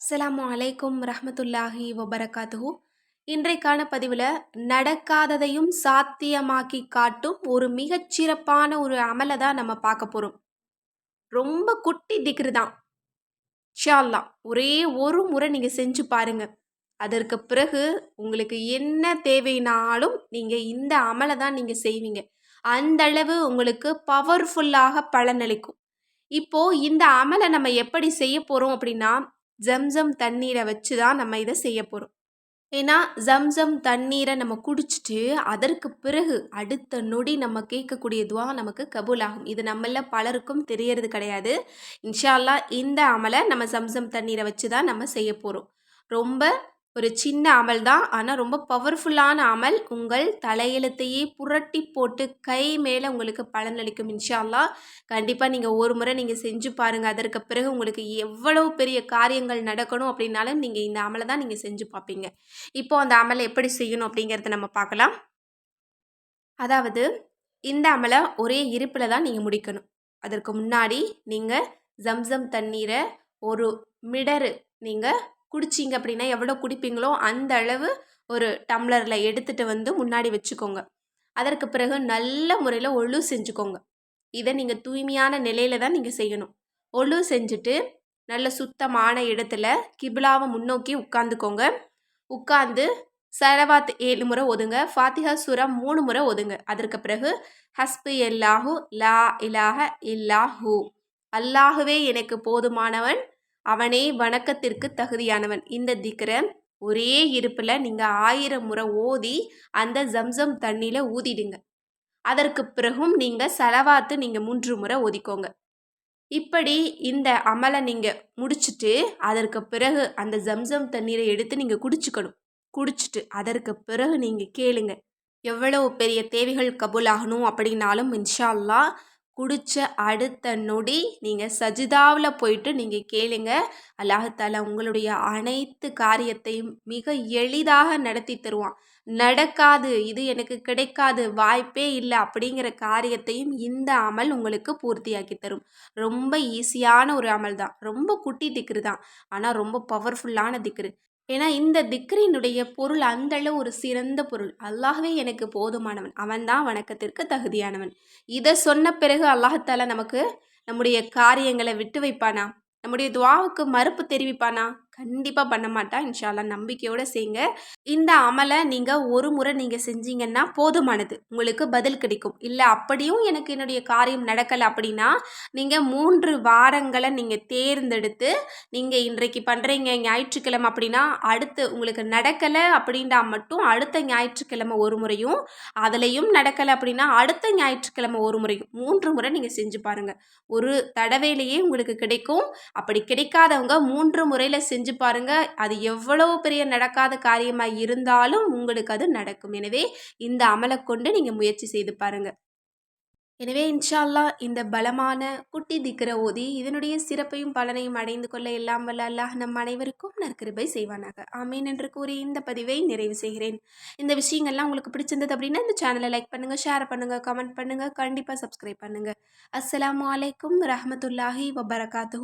அஸ்லாம் அலைக்கும் ரஹமத்துல்லாஹி வபரகாத்துஹு. இன்றைக்கான பதிவில் நடக்காததையும் சாத்தியமாக்கி காட்டும் ஒரு மிகச்சிறப்பான ஒரு அமலை தான் நம்ம பார்க்க போகிறோம் ரொம்ப குட்டி டிகிரி தான். ஷால்லா ஒரே ஒரு முறை நீங்கள் செஞ்சு பாருங்கள் அதற்கு பிறகு உங்களுக்கு என்ன தேவைனாலும் நீங்கள் இந்த அமலை தான் நீங்கள் செய்வீங்க. அந்த அளவு உங்களுக்கு பவர்ஃபுல்லாக பலனளிக்கும். இப்போ இந்த அமலை நம்ம எப்படி செய்ய போகிறோம் அப்படின்னா ஜம்சம் தண்ணீரை வச்சு தான் நம்ம இதை செய்ய போகிறோம் ஏன்னா ஜம்சம் தண்ணீரை நம்ம குடிச்சிட்டு அதற்கு பிறகு அடுத்த நொடி நம்ம கேட்கக்கூடிய துவா நமக்கு கபூல் ஆகும் இது நம்மள பலருக்கும் தெரியறது கிடையாது. இன்ஷா அல்லாஹ் இந்த அமலை நம்ம ஜம்சம் தண்ணீரை வச்சு தான் நம்ம செய்ய போகிறோம் ரொம்ப ஒரு சின்ன அமல் தான். ஆனால் ரொம்ப பவர்ஃபுல்லான அமல். உங்கள் தலையெழுத்தையே புரட்டி போட்டு கை மேலே உங்களுக்கு பலனளிக்கும் இன்ஷா கண்டிப்பாக நீங்கள் ஒரு முறை நீங்கள் செஞ்சு பாருங்கள் அதற்கு பிறகு உங்களுக்கு எவ்வளவு பெரிய காரியங்கள் நடக்கணும் அப்படின்னாலும் நீங்கள் இந்த அமலை தான் நீங்கள் செஞ்சு பார்ப்பீங்க. இப்போ அந்த அமலை எப்படி செய்யணும் அப்படிங்கிறத நம்ம பார்க்கலாம். அதாவது இந்த அமலை ஒரே இருப்பில் தான் நீங்கள் முடிக்கணும். அதற்கு முன்னாடி நீங்கள் ஜம்சம் தண்ணீரை ஒரு மிடரு நீங்கள் குடிச்சிங்க அப்படின்னா எவ்வளோ குடிப்பீங்களோ அந்த அளவு ஒரு டம்ளரில் எடுத்துகிட்டு வந்து முன்னாடி வச்சுக்கோங்க. அதற்கு பிறகு நல்ல முறையில் ஒழு செஞ்சுக்கோங்க. இதை நீங்கள் தூய்மையான நிலையில் தான் நீங்கள் செய்யணும். ஒழு செஞ்சுட்டு நல்ல சுத்தமான இடத்துல கிபிலாவை முன்னோக்கி உட்காந்துக்கோங்க உட்காந்து சரவாத் ஏழு முறை ஒதுங்க ஃபாத்திஹா சுரம் மூணு முறை ஒதுங்க. அதற்கு பிறகு ஹஸ்பு எல்லாஹு லா இலாஹ இல்லாஹூ. அல்லாஹுவே எனக்கு போதுமானவன். அவனே வணக்கத்திற்கு தகுதியானவன். இந்த திக்கரை ஒரே இருப்பில் நீங்கள் ஆயிரம் முறை ஓதி அந்த ஜம்சம் தண்ணியில் ஊதிடுங்க. அதற்கு பிறகும் நீங்கள் செலவாத்து நீங்கள் மூன்று முறை ஒதிக்கோங்க. இப்படி இந்த அமலை நீங்கள் முடிச்சுட்டு அதற்கு பிறகு அந்த ஜம்சம் தண்ணீரை எடுத்து நீங்கள் குடிச்சுக்கணும். குடிச்சிட்டு அதற்கு பிறகு நீங்கள் கேளுங்க. எவ்வளோ பெரிய தேவைகள் கபூலாகணும் அப்படின்னாலும் இன்ஷா அல்லா குடித்த அடுத்த நொடி நீங்கள் சஜிதாவில் போயிட்டு நீங்கள் கேளுங்க. அல்லாஹால உங்களுடைய அனைத்து காரியத்தையும் மிக எளிதாக நடத்தி தருவான். நடக்காது இது எனக்கு கிடைக்காது வாய்ப்பே இல்லை அப்படிங்கிற காரியத்தையும் இந்த அமல் உங்களுக்கு பூர்த்தியாக்கி தரும். ரொம்ப ஈஸியான ஒரு அமல் தான் ரொம்ப குட்டி திக்ரு தான். ஆனால் ரொம்ப பவர்ஃபுல்லான திக்ரு. ஏன்னா இந்த திக்ரினுடைய பொருள் அந்தளவு ஒரு சிறந்த பொருள். அல்லாஹ்வே எனக்கு போதுமானவன். அவன்தான் வணக்கத்திற்கு தகுதியானவன். இதை சொன்ன பிறகு அல்லாஹால நமக்கு நம்முடைய காரியங்களை விட்டு வைப்பானா? நம்முடைய துவாவுக்கு மறுப்பு தெரிவிப்பானா? கண்டிப்பாக பண்ண மாட்டான் இன்ஷால்லா நம்பிக்கையோடு செய்யுங்க இந்த அமலை நீங்கள் ஒரு முறை நீங்கள் செஞ்சீங்கன்னா போதுமானது. உங்களுக்கு பதில் கிடைக்கும். இல்லை அப்படியும் எனக்கு என்னுடைய காரியம் நடக்கலை அப்படின்னா நீங்கள் மூன்று வாரங்களை நீங்கள் தேர்ந்தெடுத்து நீங்கள் இன்றைக்கு பண்ணுறீங்க ஞாயிற்றுக்கிழமை அப்படின்னா அடுத்து உங்களுக்கு நடக்கலை அப்படின்னா மட்டும் அடுத்த ஞாயிற்றுக்கிழமை ஒரு முறையும் அதுலேயும் நடக்கலை அப்படின்னா அடுத்த ஞாயிற்றுக்கிழமை ஒரு முறையும். மூன்று முறை நீங்கள் செஞ்சு பாருங்கள் ஒரு தடவையிலேயே உங்களுக்கு கிடைக்கும். அப்படி கிடைக்காதவங்க மூன்று முறையில் செஞ்சு செஞ்சு பாருங்கள் அது எவ்வளவு பெரிய நடக்காத காரியமாக இருந்தாலும் உங்களுக்கு அது நடக்கும். எனவே இந்த அமலை கொண்டு நீங்கள் முயற்சி செய்து பாருங்கள் எனவே இன்ஷால்லா இந்த பலமான குட்டி திக்கிற ஓதி இதனுடைய சிறப்பையும் பலனையும் அடைந்து கொள்ள எல்லாம் வல்ல அல்லாஹ் நம் அனைவருக்கும் நற்கிருபை செய்வானாக. ஆமீன் என்று கூறி இந்த பதிவை நிறைவு செய்கிறேன். இந்த விஷயங்கள்லாம் உங்களுக்கு பிடிச்சிருந்தது அப்படின்னா இந்த சேனலை லைக் பண்ணுங்கள் ஷேர் பண்ணுங்கள் கமெண்ட் பண்ணுங்கள் கண்டிப்பாக சப்ஸ்கிரைப் பண்ணுங்கள் அஸ்லாம் வலைக்கம் ரஹமத்துல்லாஹி வபரகாத்து